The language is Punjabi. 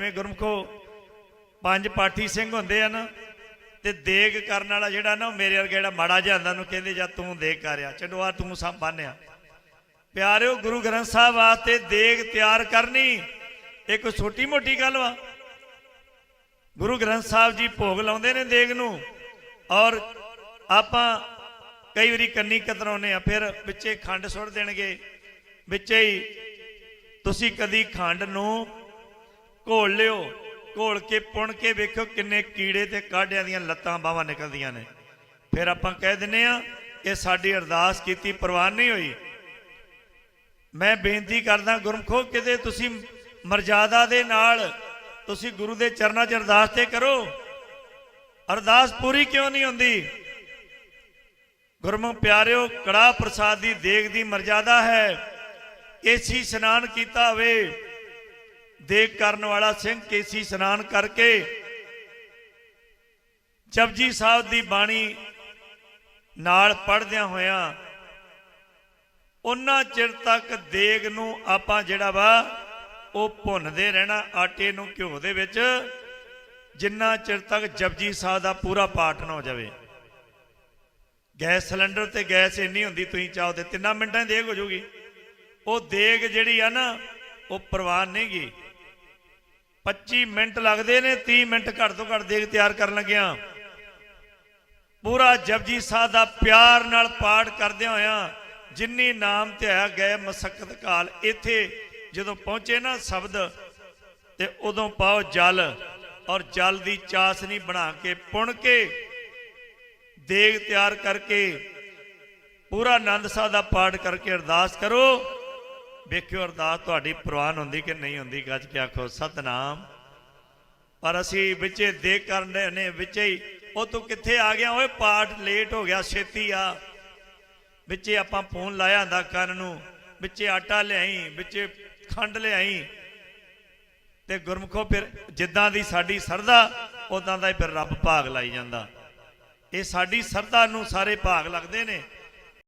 ਜਿਵੇਂ ਗੁਰਮਖੋ, ਪੰਜ ਪਾਠੀ ਸਿੰਘ ਹੁੰਦੇ ਆ ਨਾ ਤੇ ਦੇਗ ਕਰਨ ਵਾਲਾ ਜਿਹੜਾ ਨਾ ਉਹ ਮੇਰੇ ਵਰਗਾ ਜਿਹੜਾ ਮਾੜਾ ਜਿਹਾ ਹੁੰਦਾ ਨੂੰ ਕਹਿੰਦੇ ਜਾਂ ਤੂੰ ਦੇਗ ਕਰਿਆ ਚੰਡਵਾ ਤੂੰ ਸਭ ਬੰਨਿਆ ਪਿਆਰਿਓ, ਗੁਰੂ ਗ੍ਰੰਥ ਸਾਹਿਬ ਵਾਸਤੇ ਦੇਗ ਤਿਆਰ ਕਰਨੀ ਇਹ ਕੋਈ ਛੋਟੀ ਮੋਟੀ ਗੱਲ ਵਾ। ਗੁਰੂ ਗ੍ਰੰਥ ਸਾਹਿਬ ਜੀ ਭੋਗ ਲਾਉਂਦੇ ਨੇ ਦੇਗ ਨੂੰ ਔਰ ਆਪਾਂ ਕਈ ਵਾਰੀ ਕੰਨੀ ਕਤਰਾਉਨੇ ਆ, ਫਿਰ ਵਿੱਚੇ ਖੰਡ ਸੁੱਟ ਦੇਣਗੇ। ਵਿੱਚੇ ਹੀ ਤੁਸੀਂ ਕਦੀ ਖੰਡ ਨੂੰ ਘੋਲ ਲਿਓ, ਘੋਲ ਕੇ ਪੁਣ ਕੇ ਵੇਖੋ ਕਿੰਨੇ ਕੀੜੇ ਤੇ ਕਾਢਿਆਂ ਦੀਆਂ ਲੱਤਾਂ ਬਾਹਾਂ ਨਿਕਲਦੀਆਂ ਨੇ। ਫਿਰ ਆਪਾਂ ਕਹਿ ਦਿੰਨੇ ਆ, ਇਹ ਸਾਡੀ ਅਰਦਾਸ ਕੀਤੀ, ਪ੍ਰਵਾਨ ਨਹੀਂ ਹੋਈ। ਮੈਂ ਬੇਨਤੀ ਕਰਦਾ, ਗੁਰਮਖੋ, ਕਿਤੇ ਤੁਸੀਂ ਮਰਜ਼ਾਦਾ ਦੇ ਨਾਲ ਤੁਸੀਂ ਗੁਰੂ ਦੇ ਚਰਨਾਂ 'ਚ ਅਰਦਾਸ ਤੇ ਕਰੋ। ਅਰਦਾਸ ਪੂਰੀ ਕਿਉਂ ਨਹੀਂ ਹੁੰਦੀ? ਗੁਰਮੁਖ ਪਿਆਰਿਓ ਕੜਾ ਪ੍ਰਸਾਦ ਦੀ ਦੇਗ ਦੀ ਮਰਜ਼ਾਦਾ ਹੈ। ਕੇਸੀ ਇਸ਼ਨਾਨ ਕੀਤਾ ਹੋਵੇ ਦੇਗ ਕਰਨ ਵਾਲਾ ਸਿੰਘ ਕੇਸੀ ਸਨਾਨ ਕਰਕੇ ਜਪਜੀ ਸਾਹਿਬ ਦੀ ਬਾਣੀ ਨਾਲ ਪੜਦਿਆਂ ਹੋਇਆਂ ਉਹਨਾਂ ਚਿਰ ਤੱਕ ਦੇਗ ਨੂੰ ਆਪਾਂ ਜਿਹੜਾ ਵਾ ਉਹ ਭੁੰਨਦੇ ਰਹਿਣਾ, ਆਟੇ ਨੂੰ ਘਿਓ ਦੇ ਵਿੱਚ, ਜਿੰਨਾ ਚਿਰ ਤੱਕ ਜਪਜੀ ਸਾਹਿਬ ਦਾ ਪੂਰਾ ਪਾਠ ਨਾ ਹੋ ਜਾਵੇ। ਗੈਸ ਸਿਲੰਡਰ ਤੇ ਗੈਸ ਇੰਨੀ ਹੁੰਦੀ, ਤੁਸੀਂ ਚਾਹੋ ਤੇ ਤਿੰਨਾਂ ਮਿੰਟਾਂ 'ਚ ਦੇਗ ਹੋ ਜਾਊਗੀ ਉਹ ਦੇਗ ਜਿਹੜੀ ਆ ਨਾ, ਉਹ ਪ੍ਰਵਾਨ ਨਹੀਂ ਗਈ 25 ਮਿੰਟ ਲੱਗਦੇ ਨੇ 30 ਮਿੰਟ ਘੱਟ ਤੋਂ ਘੱਟ ਦੇਗ ਤਿਆਰ ਕਰਨ ਲੱਗਿਆ। ਪੂਰਾ ਜਪਜੀ ਸਾਹਿਬ ਦਾ ਪਿਆਰ ਨਾਲ ਪਾਠ ਕਰਦਿਆਂ ਹੋਇਆ ਜਿੰਨੀ ਨਾਮ ਤੇ ਆਇਆ ਗਏ ਮਸਕਤ ਕਾਲ, ਇੱਥੇ ਜਦੋਂ ਪਹੁੰਚੇ ਨਾ ਸ਼ਬਦ, ਤੇ ਉਦੋਂ ਪਾਓ ਜਲ, ਔਰ ਜਲ ਦੀ ਚਾਸਨੀ ਬਣਾ ਕੇ, ਪੁਣ ਕੇ ਦੇਗ ਤਿਆਰ ਕਰਕੇ ਪੂਰਾ ਆਨੰਦ ਸਾਹਿਬ ਦਾ ਪਾਠ ਕਰਕੇ ਅਰਦਾਸ ਕਰੋ। ਵੇਖਿਓ ਅਰਦਾਸ ਤੁਹਾਡੀ ਪ੍ਰਵਾਨ ਹੁੰਦੀ ਕਿ ਨਹੀਂ ਹੁੰਦੀ, ਗੱਜ ਕੇ ਆਖੋ, ਸਤਨਾਮ। ਪਰ ਅਸੀਂ ਵਿੱਚੇ ਦੇ ਕਰਨ ਦੇ ਨੇ, ਵਿੱਚੇ ਹੀ, ਉਹ ਤੂੰ ਕਿੱਥੇ ਆ ਗਿਆ? ਓਏ, ਪਾਠ ਲੇਟ ਹੋ ਗਿਆ, ਛੇਤੀ ਆ। ਵਿੱਚੇ ਆਪਾਂ ਫੋਨ ਲਾਇਆ ਹੁੰਦਾ ਕੰਨ ਨੂੰ, ਵਿੱਚੇ ਆਟਾ ਲਿਆਈ, ਵਿੱਚੇ ਖੰਡ ਲਿਆਈ। ਤੇ ਗੁਰਮਖੋ ਫਿਰ ਜਿੱਦਾਂ ਦੀ ਸਾਡੀ ਸਰਦਾ ਉਦਾਂ ਦਾ ਹੀ ਫਿਰ ਰੱਬ ਭਾਗ ਲਾਈ ਜਾਂਦਾ। ਇਹ ਸਾਡੀ ਸਰਦਾ ਨੂੰ ਸਾਰੇ ਭਾਗ ਲੱਗਦੇ ਨੇ।